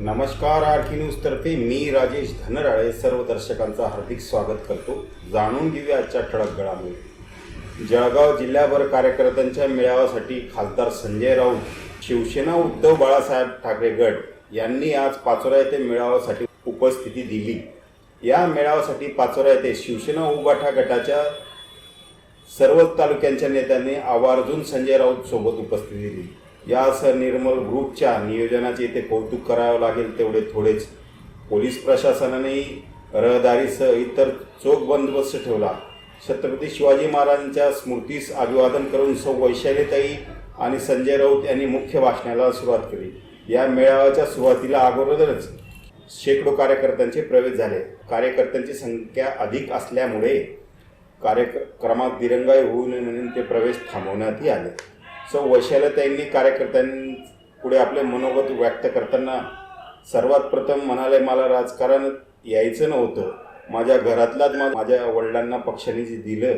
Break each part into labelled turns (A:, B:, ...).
A: नमस्कार आरकी न्यूज तर्फे मी राजेश धनराळे सर्व दर्शकांचं हार्दिक स्वागत करतो. जाणून घेऊया आजच्या ठळक घडामोडी. जळगाव जिल्ह्याभर कार्यकर्त्यांच्या मेळाव्यासाठी खासदार संजय राऊत शिवसेना उद्धव बाळासाहेब ठाकरे गट यांनी आज पाचोरा येथे मेळाव्यासाठी उपस्थिती दिली. या मेळाव्यासाठी पाचोरा येथे शिवसेना उबाठा गटाच्या सर्व तालुक्यांच्या नेत्यांनी आवर्जून संजय राऊत सोबत उपस्थिती दिली. यासह निर्मल ग्रुपच्या नियोजनाचे इथे कौतुक करावं लागेल तेवढे थोडेच. पोलीस प्रशासनानेही रहदारीसह इतर चोख बंदोबस्त ठेवला. छत्रपती शिवाजी महाराजांच्या स्मृतीस अभिवादन करून सौ वैशालीताई आणि संजय राऊत यांनी मुख्य भाषणाला सुरुवात केली. या मेळाव्याच्या सुरुवातीला अगोदरच शेकडो कार्यकर्त्यांचे प्रवेश झाले. कार्यकर्त्यांची संख्या अधिक असल्यामुळे कार्यक्रमात दिरंगाई होऊ नये म्हणून ते प्रवेश थांबवण्यातही आले. सो वैशालताईंनी कार्यकर्त्यांपुढे आपले मनोगत व्यक्त करताना सर्वात प्रथम म्हणाले मला राजकारण यायचं नव्हतं. माझ्या घरातलाच माझ्या वडिलांना पक्षाने जे दिलं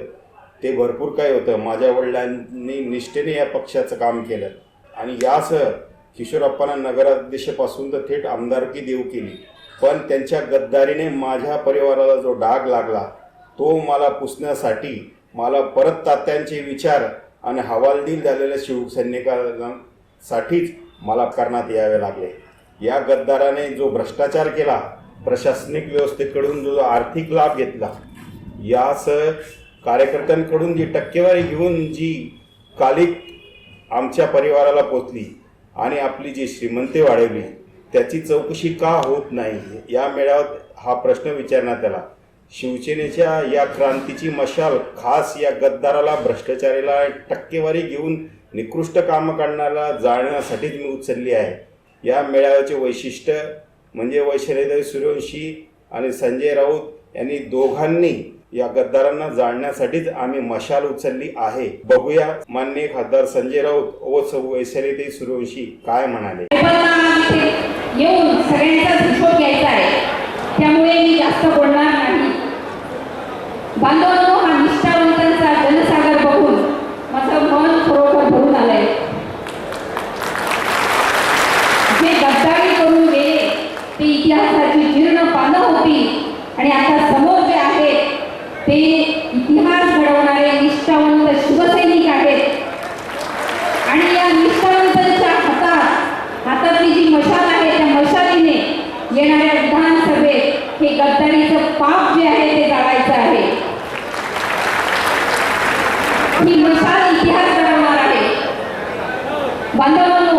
A: ते भरपूर काय होतं. माझ्या वडिलांनी निष्ठेने या पक्षाचं काम केलं. आणि यासह किशोरप्पांना नगराध्यक्षपासून तर थेट आमदारकी देऊ केली. पण त्यांच्या गद्दारीने माझ्या परिवाराला जो डाग लागला तो मला पुसण्यासाठी मला परत तात्यांचे विचार आणि हवालदिल झालेल्या शिवसैनिकांसाठीच मला करण्यात यावे लागले. या गद्दाराने जो भ्रष्टाचार केला प्रशासनिक व्यवस्थेकडून जो आर्थिक लाभ घेतला यासह कार्यकर्त्यांकडून जी टक्केवारी घेऊन जी कालिक आमच्या परिवाराला पोचली आणि आपली जी श्रीमंती वाढवली त्याची चौकशी का होत नाही? या मेळाव्यात हा प्रश्न विचारण्यात आला. शिवसेनेच्या या क्रांतीची मशाल खास या गद्दाराला भ्रष्टाचारीला टक्केवारी घेऊन निकृष्ट कामं करण्याला जाळण्यासाठीच मी उचलली आहे. या मेळाव्याचे वैशिष्ट्य म्हणजे वैशालीदेवी सूर्यवंशी आणि संजय राऊत यांनी दोघांनी या गद्दारांना जाळण्यासाठीच आम्ही मशाल उचलली आहे. बघूया मान्य खासदार संजय राऊत व सौ वैशालीदेवी सूर्यवंशी काय म्हणाले.
B: येऊन सगळ्यांचा घ्यायचा आहे. त्यामुळे मी जास्त बोलणार नाही. बांधवांनो हा निष्ठावंतांचा जनसागर बघून माझं मन खरोखर भरून आलंय जे गद्दारी करून गेले ते इतिहासाची जीर्ण पानं होती आणि आता समोर जे आहेत ते इतिहास घडवणारे निष्ठावंत शिवसैनिक आहेत आणि या निष्ठावंतांच्या हातात हातातली जी मशाल आहे त्या मशालीने येणाऱ्या विधानसभेत हे गद्दारीचं पाप जे आहे ते जाळायचं आहे ही मशाल इतिहास घडवणार आहे बांधवांनो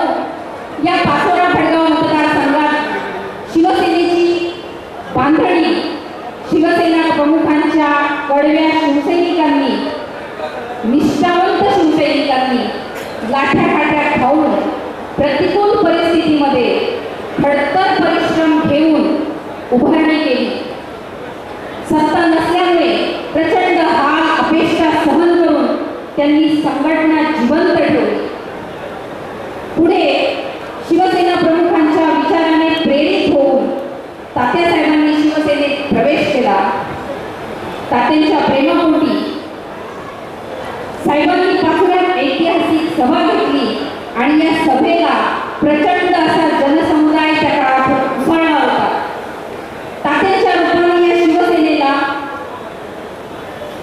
B: या पाचोरा फडगाव मतदारसंघात शिवसेनेची बांधणी शिवसेना प्रमुखांच्या कडव्या शिवसैनिकांनी निष्ठावंत शिवसैनिकांनी लाठ्या काठ्या खाऊन प्रतिकूल परिस्थितीमध्ये खडतर परिश्रम घेऊन उभारणी केली. सत्ता नसल्यामुळे प्रचंड हाल अपेक्षा सहन करून त्यांनी संघटना जिवंत ठेवली पुढे शिवसेना प्रमुखांच्या विचाराने प्रेरित होऊन तात्यासाहेबांनी शिवसेनेत प्रवेश केला तात्यांच्या प्रेमापोटी साहेबांनी पाचोऱ्यात ऐतिहासिक सभा घेतली आणि या सभेला प्रचंड असा जनसमुदाय त्या काळात उसळला होता तात्यांच्या रूपाने या शिवसेनेला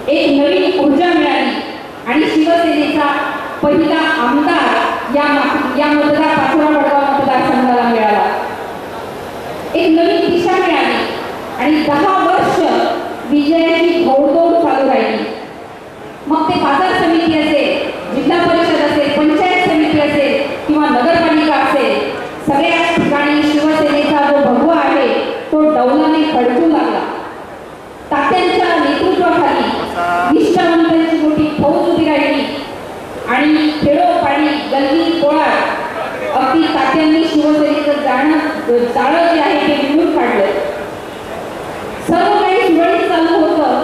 B: एक नवीन ऊर्जा मिळाली आणि शिवसेनेचा पहिला आमदार या या मतदार पाचोरा मतदारसंघाला मिळाला? एक नवीन दिशा मिळाली आणि दहा वर्ष विजयाची घोडदौड चालू राहिली मग ते बाजार समिती असेल जिल्हा परिषद असेल पंचायत समिती असेल किंवा नगरपालिका असेल सगळ्याच ठिकाणी शिवसेनेचा जो भगवा आहे तो डौलाने खडकू लागला तात्यांच्या नेतृत्वाखाली निष्ठावंतांची मोठी फौज उभी राहिली आणि खेडोपाडी गल्ली पोळात अगदी तात्यांनी शिवसेनेचं जाणं जाळं जे आहे ते मिळून काढलं. सर्व काही सुरळीत चालू होतं.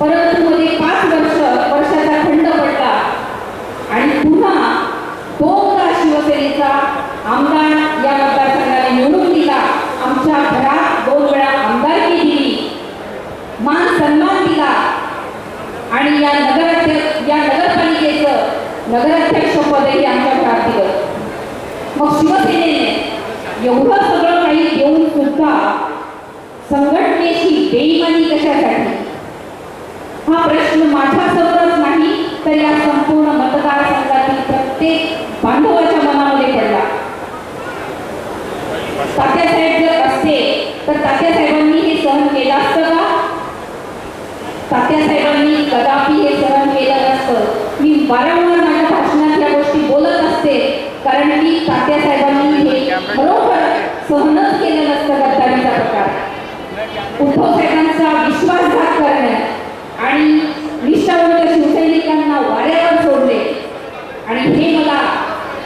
B: परंतु मध्ये पाच वर्ष वर्षाचा खंड पडला. आणि पुन्हा दोनदा शिवसेनेचा आमदार या मतदारसंघाने निवडून दिला. आमच्या घरात दोन वेळा आमदारकी दिली. मान सन्मान दिला. आणि या नगर या नगरपालिकेचं नगराध्यक्ष पदही आमच्या घरात दिलं. मग शिवसेनेने एवढं सगळं काही संघटनेची बेईमानी कशासाठी? हा प्रश्न माझ्यासमोरच नाही तर या संपूर्ण मतदारसंघातील प्रत्येक बांधवाच्या मनामध्ये पडला. तात्यासाहेब जर असते तर तात्यासाहेबांनी हे सहन केलं असतं का? तात्यासाहेबांनी कदापि हे सहन केलं नसतं. मी वारंवार माझ्या भाषणात या गोष्टी बोलत असते कारण की तात्यासाहेबांनी हे खरोखर सहनच केलं नसतं गद्दारीचा प्रकार. उद्धव साहेबांचा विश्वासघात करणे आणि निष्ठावंत शिवसैनिकांना वाऱ्यावर सोडले आणि हे मला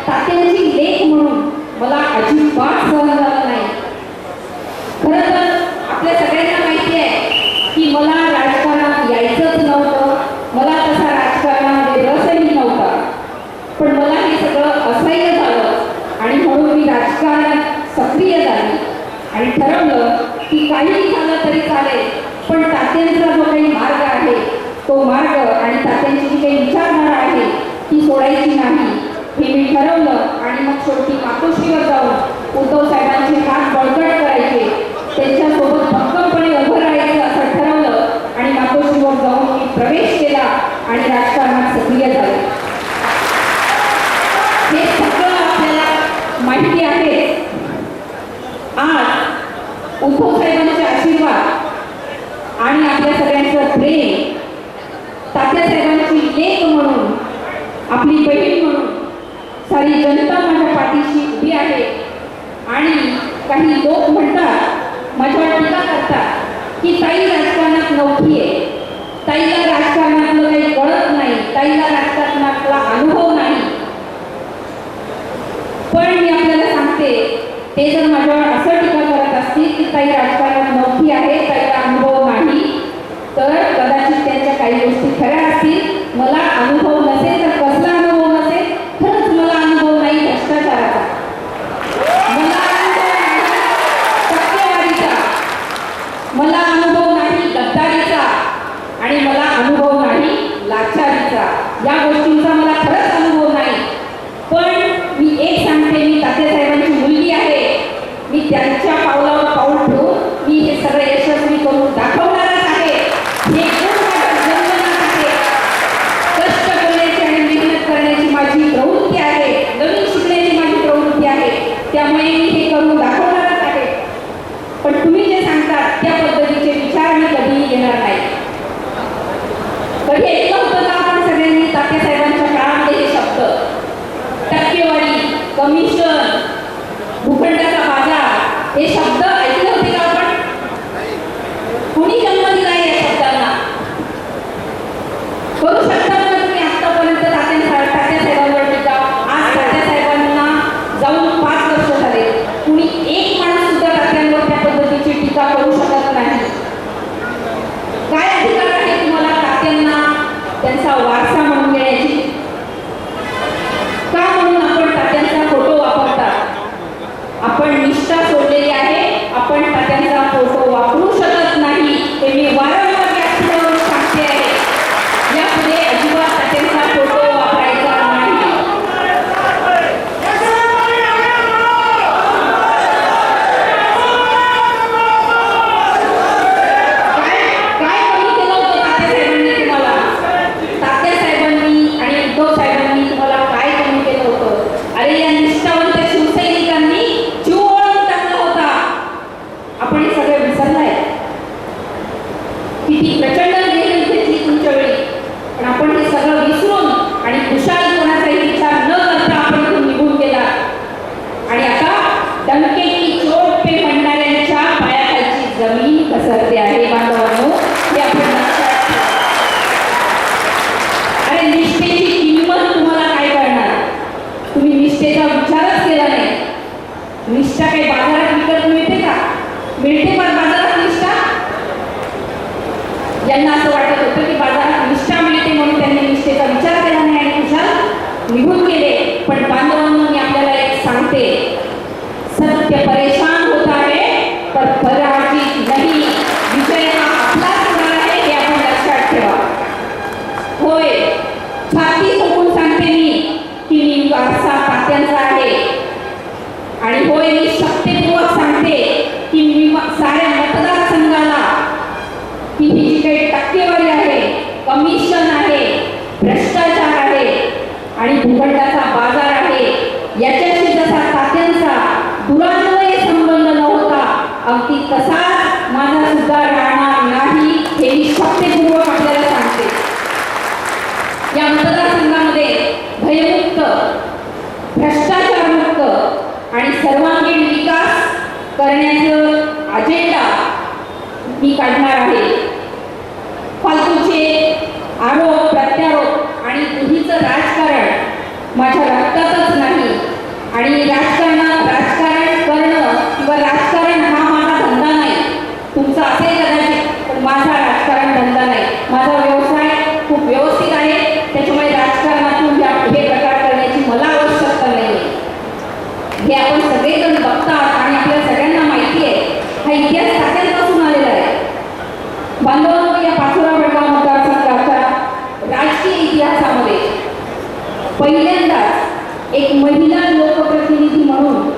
B: तात्यांची लेख म्हणून मला अजिबात सहन झालं नाही. खरं तर आपल्या सगळ्यांना माहिती आहे की मला राजकारणात यायचंच नव्हतं मला तसा राजकारणामध्ये रसही नव्हता पण मला हे सगळं असह्य झालं आणि म्हणून मी राजकारणात सक्रिय झाली आणि ठरवलं की काहीही झालं तरी चालेल. पण तात्यांचा जो काही मार्ग आहे तो मार्ग आणि तात्यांची जी काही विचारधारा आहे ती सोडायची नाही. हे मी ठरवलं आणि मग शेवटी मातोश्रीवर जाऊन उद्धव साहेबांचे हात बळकट करायचे. त्यांच्यासोबत भक्कमपणे उभं राहायचं असं ठरवलं आणि मातोश्रीवर जाऊन मी प्रवेश केला आणि राजकारणात सक्रिय झाले. हे सगळं आपल्याला माहिती आहे. आज उद्धव साहेबांचे आशीर्वाद आणि आपल्या सगळ्यांचं प्रेम तात्यासाहेबांची लेख म्हणून आपली बहीण म्हणून सारी जनता माझ्या पाठीशी उभी आहे. आणि काही लोक म्हणतात माझ्या टीका करतात की ताई राजकारणात नौकी आहे. ताईला राजकारणातलं काही कळत नाही ताईला राजकारणातला अनुभव नाही. पण मी आपल्याला सांगते ते जर माझ्या असतील की ताई राजकारणात नौकी आहे ताईला अनुभव नाही तर कदाचित त्यांच्या काही गोष्टी खऱ्या असतील मला अनुभव नसेल तर कसला अनुभव नसेल खरंच मला अनुभव नाही भ्रष्टाचाराचा मला अनुभव नाही टक्केवारीचा मला अनुभव नाही गद्दारीचा आणि मला अनुभव नाही लाचारीचा या गोष्टींचा मला खरंच अनुभव नाही पण मी एक सांगते मी तात्यासाहेबांची मुलगी आहे मी त्यांच्या पावलावर पाऊल ठेवून मी हे सगळं यशस्वी करून दाखवणारच आहे हे गुण माझ्या जन्मनात आहे कष्ट करण्याची आणि मेहनत करण्याची माझी प्रवृत्ती आहे नवीन शिकण्याची माझी प्रवृत्ती आहे त्यामुळे मी हे करून दाखवणारच आहे पण तुम्ही जे सांगतात त्या पद्धतीचे विचार मी कधीही घेणार नाही कधी ऐकलं होतं का आपण सगळ्यांनी तात्यासाहेबांच्या काळामध्ये हे शब्द टक्केवारी कमिशन भूखंडाचा बाजार हे शब्द ऐकले होते का आपण कुणी जन्म दिला या शब्दांना करू शकता का तुम्ही आतापर्यंत तात्या तात्यासाहेबांवर टीका आज तात्यासाहेबांना जाऊन पाच वर्ष झाले कुणी एक माणूस सुद्धा तात्यांवर त्या पद्धतीची टीका करू शकत नाही काय अधिकार आहे तुम्हाला तात्यांना त्यांचा वारसा म्हणून घेण्याची का म्हणून आपण तात्यांचा फोटो वापरतात आपण निष्ठा सोडलेली आहे. आपण तात्यांचा फोटो वापरू शकत नाही. हे मी वारंवार करण्याचं अजेंडा मी काढणार आहे फालतूचे आरोप प्रत्यारोप आणि बुद्धीचं राजकारण माझ्या रक्तातच नाही आणि राजकारणात राजकारण करणं किंवा राजकारण हा माझा धंदा नाही तुमचा असेल कदाचित पण माझा राजकारण धंदा नाही माझा व्यवसाय खूप व्यवस्थित आहे त्याच्यामुळे राजकारणातून या हे प्रकार करण्याची मला आवश्यकता नाही आहे हे आपण सगळेजण बघतात आणि आपल्या सगळ्यांना माहिती आहे हा इतिहास टाक्यांपासून आलेला आहे बांधवांनो या पाचोरा बेळगाव मतदारसंघाच्या राजकीय इतिहासामध्ये पहिल्यांदाच एक महिला लोकप्रतिनिधी म्हणून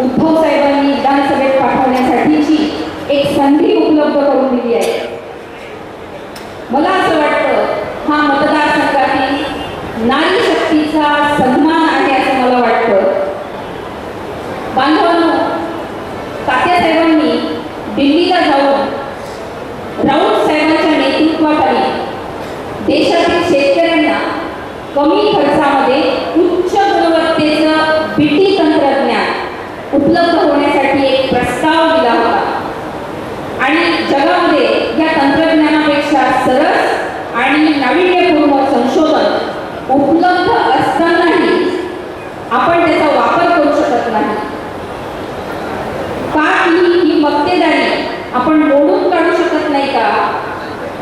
B: उद्धव साहेबांनी विधानसभेत पाठवण्यासाठीची एक संधी उपलब्ध करून दिली आहे. मला असं वाटतं हा मतदारसंघातील नारी शक्तीचा सन्मान आहे असं मला वाटतं बांधवांनो तात्यासाहेबांनी दिल्लीला जाऊन राऊत साहेबांच्या नेतृत्वाखाली देशातील शेतकऱ्यांना कमी खर्चामध्ये उच्च गुणवत्तेचं बीटी तंत्रज्ञान उपलब्ध होण्यासाठी एक प्रस्ताव दिला होता आणि जगामध्ये या तंत्रज्ञानापेक्षा सरस आणि नाविन्यपूर्ण संशोधन उपलब्ध असतानाही आपण त्याचा वापर करू शकत नाही का ही ही मक्तेदारी आपण मोडून काढू शकत नाही का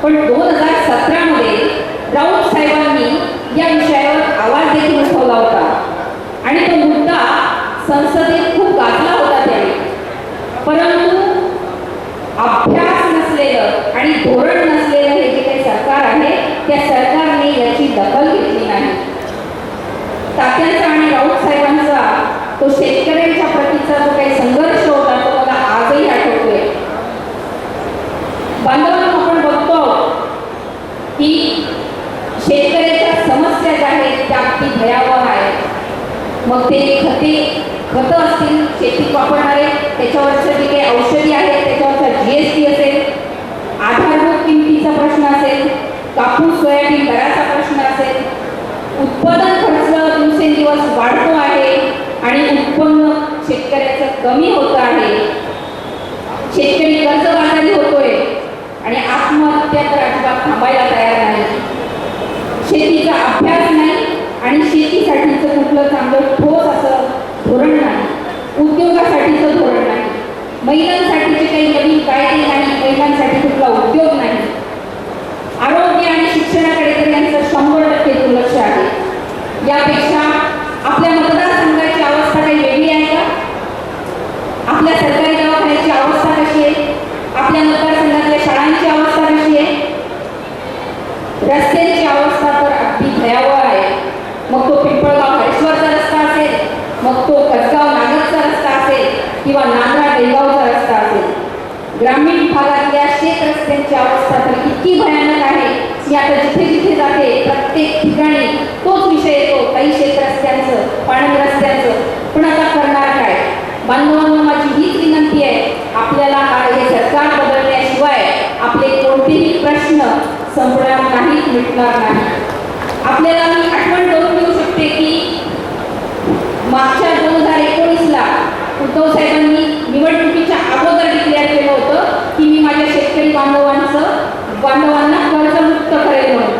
B: पण दोन हजार सतरामध्ये राऊत साहेबांनी या विषयावर आवाज देखील उठवला होता आणि तो मुद्दा संसदेत खूप गाजला होता त्यावेळी परंतु अभ्यास नसलेलं आणि धोरण नसलेलं हे जे काही सरकार आहे त्या सरकारने याची दखल घेतली नाही तात्यांचा आणि राऊत साहेबांचा तो शेतकऱ्यांच्या प्रतीचा जो काही संघर्ष होता तो मला आजही आठवतोय. बांधवांना आपण बघतो की शेतकऱ्याच्या समस्या ज्या आहेत त्या अगदी भयावह आहेत. मग ते खते खतं असतील शेतीत वापरणारे त्याच्यावरचं जे काही औषधी आहेत त्याच्यावरचा जी एस टी असेल आधारभूत किमतीचा प्रश्न असेल कापूस सोयाबीन दराचा प्रश्न असेल उत्पादन खर्च दिवसेंदिवस वाढतो आहे आणि शेतकऱ्याचं कमी होत आहे. शेतकरी कर्जबाजारी होतोय. आणि आत्महत्या तर अजिबात थांबायला तयार नाही. शेतीचा अभ्यास नाही आणि शेतीसाठीचं कुठलं चांगलं ठोस असं धोरण नाही. उद्योगासाठीचं धोरण नाही. महिला काही नवीन कायदे नाही महिलांसाठी कुठला उद्योग नाही आरोग्य आणि शिक्षणाकडे तर यांचं शंभर टक्के दुर्लक्ष आहे यापेक्षा आपल्या मतदारसंघाची अवस्था काही वेगळी आहे का आपल्या सरकारी दवाखान्याची अवस्था कशी आहे आपल्या मतदारसंघातल्या शाळांची अवस्था कशी आहे रस्त्यांची अवस्था तर अगदी भयावह आहे मग तो पिंपळगाव हरेश्वरचा रस्ता असेल मग तो कसगाव नागरचा रस्ता असेल किंवा नांद्रा बेलगावचा रस्ता असेल. ग्रामीण भागातल्या शेत रस्त्यांची अवस्था तर इतकी भयानक आहे की आता जिथे जिथे जाते प्रत्येक ठिकाणी तोच विषय येतो काही शेत रस्त्यांचं पाणी रस्त्यांचं. पण आता करणार काय? बांधवांना माझी हीच विनंती आहे. आपल्याला हे सरकार बदलण्याशिवाय आपले कोणतेही प्रश्न संपणार नाहीत मिटणार नाही. आपल्याला मी आठवण करून देऊ शकते की मागच्या दोन हजार एकोणीसला उद्धव साहेबांनी निवडणुकीच्या अगोदर डिक्लेअर केलं होतं की मी माझ्या शेतकरी बांधवांचं बांधवांना कर्जमुक्त करेल म्हणून.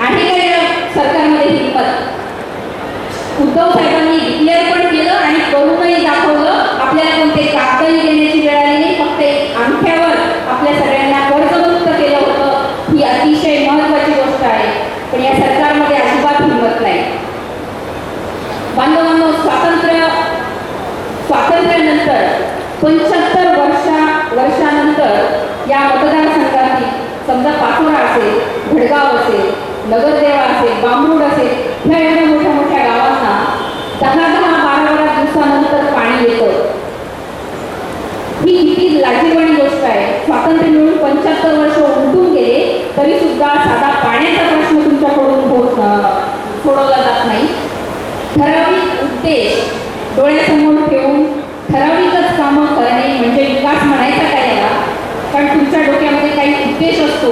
B: आहे काय सरकारमध्ये हिंमत उद्धव साहेबांनी डिक्लेअर पण केलं आणि करूनही दाखवलं आपल्याला कोणते कागदही देण्याची वेळ आली नाही फक्त एक अंगठ्यावर आपल्या सगळ्यांना कर्जमुक्त केलं होतं ही अतिशय महत्त्वाची गोष्ट आहे पण या सरकारमध्ये अजिबात हिंमत नाही बांधवांनो स्वातंत्र्य स्वातंत्र्यानंतर पंच्याहत्तर वर्षा वर्षानंतर या मतदारसंघातील समजा पाचोरा असेल भडगाव असेल नगरदेवा असेल बांबरूड असेल ह्या एवढ्या मोठ्या मोठ्या गावांना दहा दहा बारा बारा दिवसानंतर पाणी येतं. ही किती लाजीरवाणी गोष्ट आहे. स्वातंत्र्य मिळून पंच्याहत्तर वर्ष उलटून गेले तरी सुद्धा साधा पाण्याचा प्रश्न तुमच्याकडून होत सोडवला जात नाही. ठराविक उद्देश डोळ्यासमोर ठेवून ठराविकच कामं करणे म्हणजे विकास म्हणायचा काय कारण तुमच्या डोक्यामध्ये काही उद्देश असतो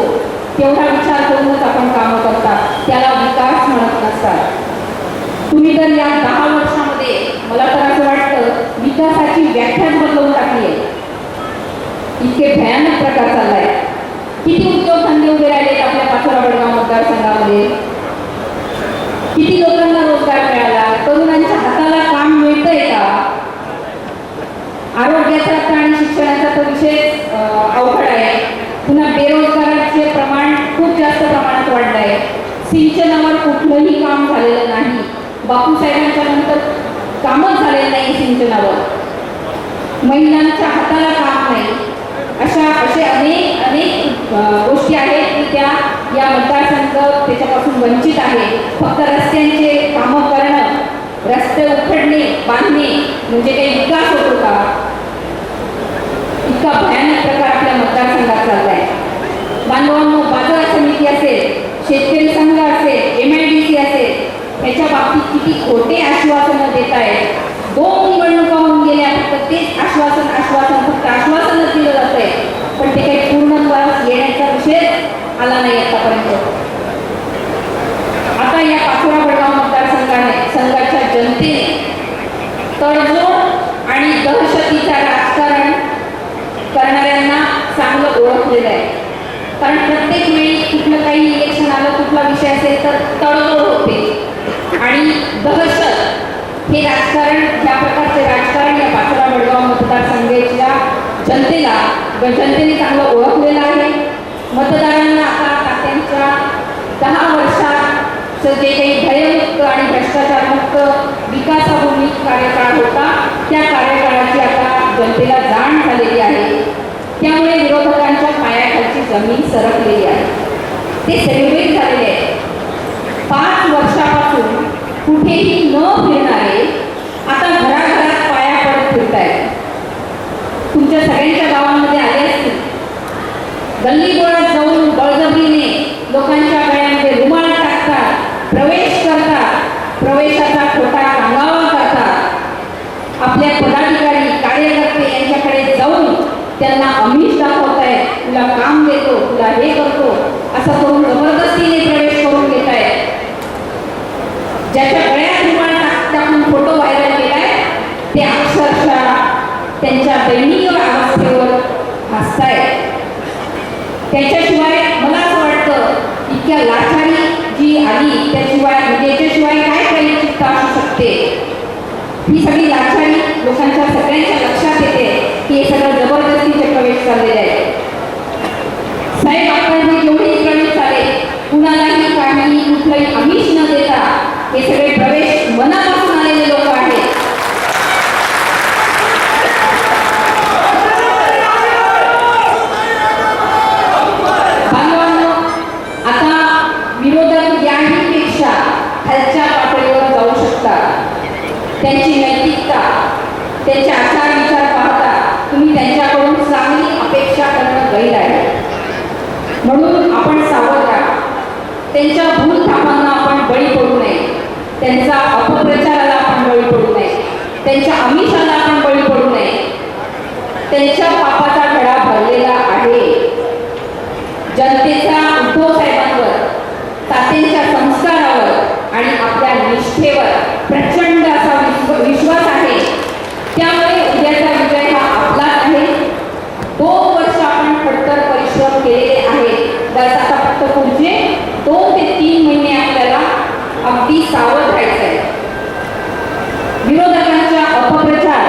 B: तेवढा विचार करूनच आपण कामं करतात त्याला विकास म्हणत नसतात. तुम्ही तर या दहा वर्षामध्ये मला तर असं वाटतं विकासाची व्याख्याच बदलवून टाकली आहे. इतके भयानक प्रकार चाललाय. किती उद्योगधंदे उभे राहिलेत आपल्या पाचोरा वडगाव मतदारसंघामध्ये? किती लोकांना रोजगार मिळाला? तरुणांच्या हाताला काम मिळतंय का आरोग्याचा तर आणि शिक्षणाचा तर विषय अं, अवघड आहे पुन्हा बेरोजगाराचे प्रमाण खूप जास्त प्रमाणात वाढलं आहे नवर कुठलंही काम झालेलं नाही. बापूसाहेबांच्या नंतर कामच झालेलं नाही सिंचनावर. महिलांच्या हाताला काम नाही. अशा असे अनेक अनेक गोष्टी आहेत की त्या या मतदारसंघ त्याच्यापासून वंचित आहे. फक्त रस्त्यांचे कामं करणं रस्ते उखडणे बांधणे म्हणजे काही विकास होतो का? इतका भयानक प्रकार आपल्या मतदारसंघात चालला आहे बाजार समिती असेल शेतकरी संघ असेल एम आय डी सी असेल ह्याच्या बाबतीत किती खोटे आश्वासनं देत आहेत दोन निवडणुका होऊन गेल्या फक्त तेच आश्वासन आश्वासन फक्त आश्वासनच दिलं जात आहे पण ते काही पूर्णत्वास येण्याचा विषय आला नाही आतापर्यंत. आता या पाचोरा बडगाव मतदारसंघाने संघाच्या जनतेने तडजोड आणि दहशतीचा राजकारण करणाऱ्यांना चांगलं ओळखलेलं आहे. कारण प्रत्येक वेळी कुठलं काही इलेक्शन आलं कुठला विषय असेल तर तडजोड होते. आणि दहशत हे राजकारण ज्या प्रकारचे राजकारण या पाचोरा बडगाव मतदारसंघाच्या जनतेला जनतेने चांगलं ओळखलेलं आहे. मतदार दहा वर्षाचं जे काही भयमुक्त आणि भ्रष्टाचारमुक्त विकासाभूमी कार्यकाळ होता त्या कार्यकाळाची आता जनतेला जाण झालेली आहे. त्यामुळे विरोधकांच्या पायाखालची जमीन सरकलेली आहे. ते सेलिब्रेट झालेले आहे पाच वर्षापासून कुठेही न फिरणारे आता घराघरात पाया पडत फिरत आहेत तुमच्या सगळ्यांच्या गावांमध्ये आले असतील. गल्ली बोळात जाऊन बळजबरीने लोकांच्या त्यांना अमिष दाखवतायत तुला काम देतो, तुला हे करतो. असं करून जबरदस्तीने प्रवेश करून घेत आहेत ज्याच्या गळ्यात रुमाल फ़ोटो व्हायरल केलाय, ते अक्षरशः त्यांच्या दैनिक अवस्थेवर हसतायत त्याच्याशिवाय मला असं वाटतं, इतक्या लाचारी जी आली, त्याशिवाय म्हणजे याच्याशिवाय काय चित्त असू शकते? ही सगळी लाचारी लोकांच्या सगळ्यांच्या लक्षात येते. की हे सगळं जबरदस्तीचे त्यांच्या आमिषाला आपण बळी पडू नये त्यांच्या पापाचा घडा भरलेला आहे जनतेचा उद्धव साहेबांवर तात्यांच्या संस्कारावर आणि आपल्या निष्ठेवर प्रचंड असा विश्व- विश्वास आहे त्यामुळे उद्याचा विजय हा आपलाच आहे दोन वर्ष आपण खडतर परिश्रम केलेले आहेत बस आता फक्त पुढचे दोन ते तीन महिने आपल्याला अगदी सावध राहायचं आहे विरोधकांच्या अपप्रचार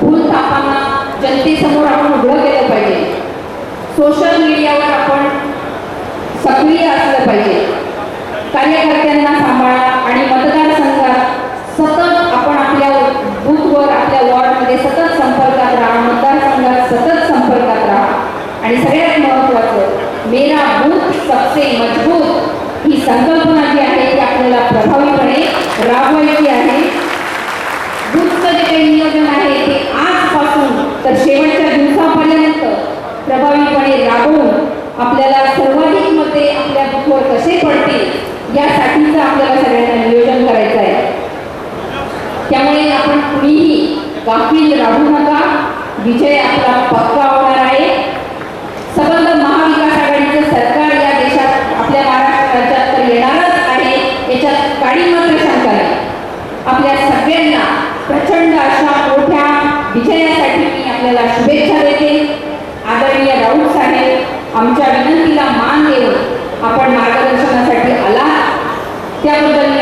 B: भूलथापांना जनतेसमोर आपण उघडं केलं पाहिजे सोशल मीडियावर आपण सक्रिय असलं पाहिजे. कार्यकर्त्यांना सांभाळा आणि मतदारसंघात सतत आपण आपल्या बूथवर आपल्या वॉर्डमध्ये सतत संपर्कात राहा. मतदारसंघात सतत संपर्कात राहा. आणि सगळ्यात महत्त्वाचं मेरा बूथ सबसे मजबूत ही संकल्पना जी आहे ती आपल्याला प्रभावीपणे राबवायची आहे. बूथचं जे काही नियोजन आहे ते आजपासून तर शेवटच्या दिवसापर्यंत प्रभावीपणे राबवून आपल्याला सर्व स्कोर कसे पडतील यासाठीचं आपल्याला सगळ्यांना नियोजन करायचं आहे. त्यामुळे आपण कुणीही गाफील राहू नका. विजय आपला पक्का होणार आहे. सबंध महाविकास आघाडीचं सरकार या देशात आपल्या महाराष्ट्र राज्यात तर येणारच आहे. याच्यात काही मात्र शंका नाही. आपल्या सगळ्यांना प्रचंड अशा मोठ्या विजयासाठी मी आपल्याला शुभेच्छा देते. आदरणीय राऊत साहेब आमच्या विनंती मान